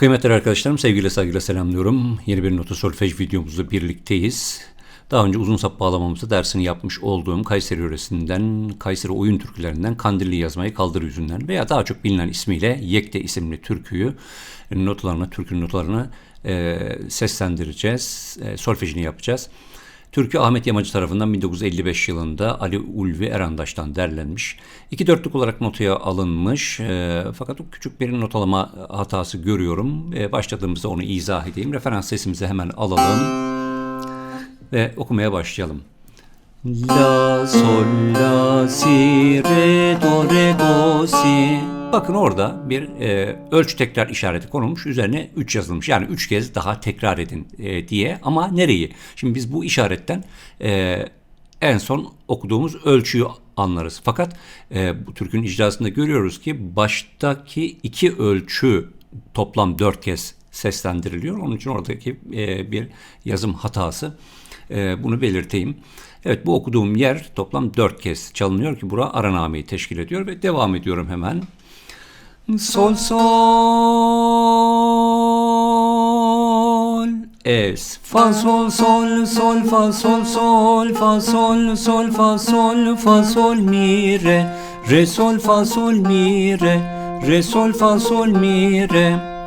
Kıymetli arkadaşlarım sevgiyle saygıyla selamlıyorum. Yeni bir nota solfej videomuzda birlikteyiz. Daha önce uzun sap bağlamamızda dersini yapmış olduğum Kayseri yöresinden, Kayseri oyun türkülerinden Kandilli yazmayı kaldır yüzünden veya daha çok bilinen ismiyle Yekte isimli türküyü notalarına, türkünün notalarını e, seslendireceğiz. E, solfejini yapacağız. Türkü Ahmet Yamacı tarafından 1955 yılında Ali Ulvi Erandaş'tan derlenmiş. İki dörtlük olarak notaya alınmış. E, fakat küçük bir notalama hatası görüyorum. E, başladığımızda onu izah edeyim. Referans sesimizi hemen alalım. Ve okumaya başlayalım. La, sol, la, si, re, do, re, do, si. Bakın orada bir e, ölç tekrar işareti konulmuş. Üzerine 3 yazılmış. Yani 3 kez daha tekrar edin e, diye. Ama nereyi? Şimdi biz bu işaretten e, en son okuduğumuz ölçüyü anlarız. Fakat e, bu Türk'ün icrasında görüyoruz ki baştaki iki ölçü toplam 4 kez seslendiriliyor. Onun için oradaki e, bir yazım hatası. E, bunu belirteyim. Evet bu okuduğum yer toplam 4 kez çalınıyor ki bura aranameyi teşkil ediyor ve devam ediyorum hemen. Sol sol. Es fa sol sol sol fa sol sol fa sol sol fa sol fa sol mi re. Re sol fa sol mi re. Re sol fa sol mi re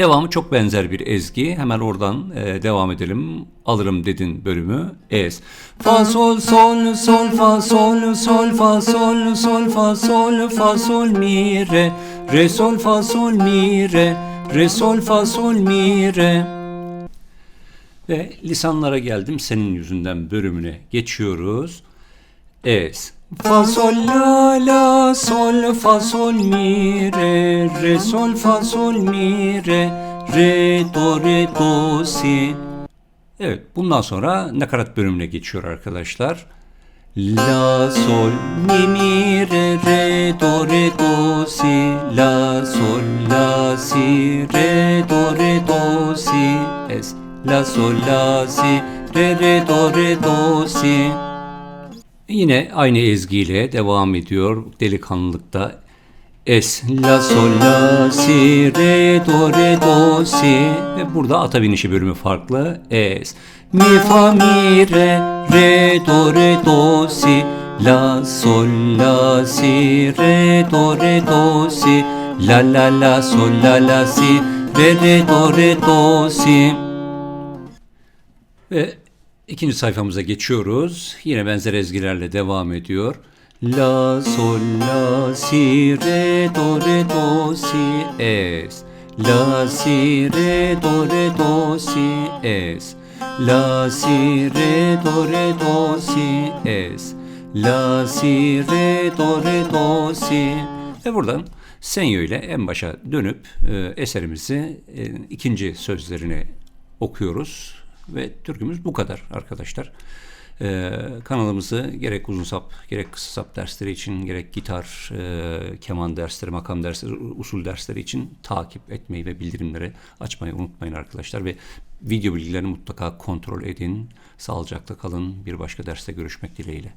Devamı çok benzer bir ezgi. Hemen oradan e, devam edelim. Alırım dedin bölümü. Es. Fa sol sol sol fa sol sol fa sol sol fa sol fa sol mi re re sol fa sol mi re re sol fa sol mi re ve lisanlara geldim senin yüzünden bölümüne geçiyoruz. Es. Fa sol la la sol fa sol mi re re sol fa sol mi re re do re do si. Evet bundan sonra nakarat bölümüne geçiyor arkadaşlar. La sol mi mi re re do re do si la sol la si re do re do si es la sol la si re re do re do si Yine aynı ezgiyle devam ediyor delikanlılıkta. Es, la, sol, la, si, re, do, re, do, si. Ve burada ata binişi bölümü farklı. Es, mi, fa, mi, re, re, do, re, do, si. La, sol, la, si, re, do, re, do, si. La, la, la, sol, la, la, si, re, re, do, re, do, si. Ve İkinci sayfamıza geçiyoruz. Yine benzer ezgilerle devam ediyor. La, sol, la, si, re, do, re, do, si, es. La, si, re, do, re, do, si, es. La, si, re, do, re, do, si, es. La, si, re, do, re, do, si. Ve buradan senyo ile en başa dönüp e, eserimizi e, ikinci sözlerini okuyoruz. Ve türkümüz bu kadar arkadaşlar. Ee, kanalımızı gerek uzun sap gerek kısa sap dersleri için gerek gitar, e, keman dersleri, makam dersleri, usul dersleri için takip etmeyi ve bildirimleri açmayı unutmayın arkadaşlar. Ve video bilgilerini mutlaka kontrol edin. Sağlıcakla kalın. Bir başka derste görüşmek dileğiyle.